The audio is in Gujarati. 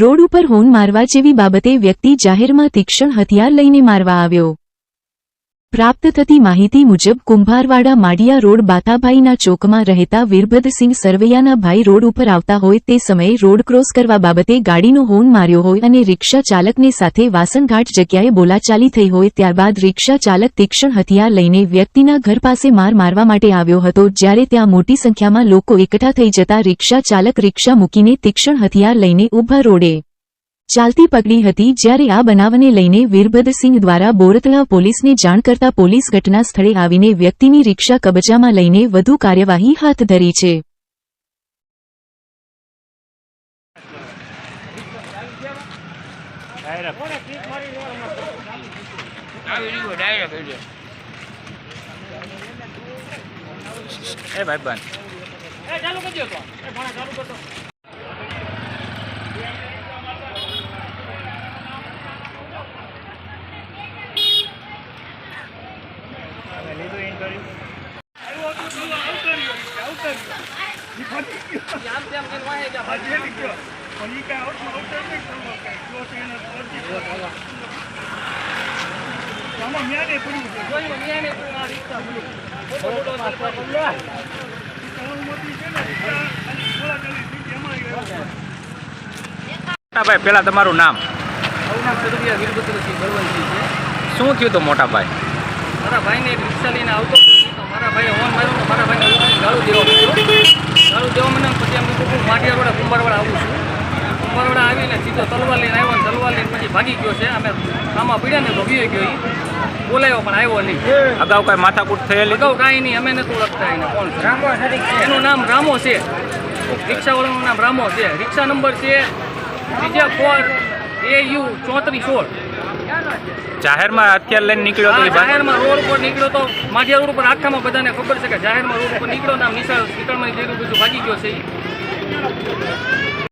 રોડ ઉપર હોન મારવા જેવી બાબતે વ્યક્તિ જાહેરમાં તીક્ષ્ણ હથિયાર લઈને મારવા આવ્યો. પ્રાપ્ત થતી માહિતી મુજબ કુંભારવાડા માડિયા રોડ બાતાભાઈના ચોકમાં રહેતા વીરભદ્રસિંહ સરવૈયાના ભાઈ રોડ ઉપર આવતા હોય તે સમયે રોડ ક્રોસ કરવા બાબતે ગાડીનો હોર્ન માર્યો હોય અને રિક્ષા ચાલકને સાથે વાસણઘાટ જગ્યાએ બોલાચાલી થઈ હોય ત્યારબાદ રિક્ષા ચાલક તીક્ષ્ણ હથિયાર લઈને વ્યક્તિના ઘર પાસે માર મારવા માટે આવ્યો હતો. જ્યારે ત્યાં મોટી સંખ્યામાં લોકો એકઠા થઈ જતા રિક્ષા ચાલક રિક્ષા મૂકીને તીક્ષ્ણ હથિયાર લઈને ઊભા રોડે ચાલતી પકડી હતી જ્યારે આ બનાવને લઈને વીરભદ્રસિંહ દ્વારા બોરતલા પોલીસને જાણ કરતા પોલીસ ઘટના સ્થળે આવીને વ્યક્તિની રિક્ષા કબજામાં લઈને વધુ કાર્યવાહી હાથ ધરી છે. એ ભાઈ બંધ. સરવૈયા વીરભદ્રસિંહ બળવંતસિંહ નામ શું થયું તો મોટા ભાઈ મારા ભાઈને રિક્ષા લઈને આવતો તો મારા ભાઈએ હોન માર્યો તો મારા ભાઈને ગાળું દેવા માંડ્યો. ગાળું દેવા મને પછી એમ કીધું હું માઢિયા કુંભારવાડા આવું છું. કુંભારવાડા આવીને સીધો તલવાર લઈને આવ્યો ને તલવાર લઈને પછી ભાગી ગયો છે. અમે આમાં પીડ્યા ને તો વીએ ગયો બોલાયો પણ આવ્યો નહીં. અગાઉ કાંઈ માથાકૂટ થયેલી? અગાઉ કાંઈ નહીં અમે નતું લખતા એને. કોણ છે? એનું નામ રામો છે. રિક્ષાવાળાનું નામ રામો છે. રિક્ષા નંબર છે બીજા ફોર એ યુ ચોત્રીસ સોળ. જાહેરમાં હથિયાર લઈને નીકળ્યો તો આ એ ભાઈ જાહેરમાં રોડ ઉપર નીકળ્યો તો માઢિયા રોડ ઉપર આખામાં બધાને ખબર છે કે જાહેરમાં રોડ ઉપર નીકળ્યો નામ નિશાળ નીકળવાની જેવું બધું ભાગી ગયો છે.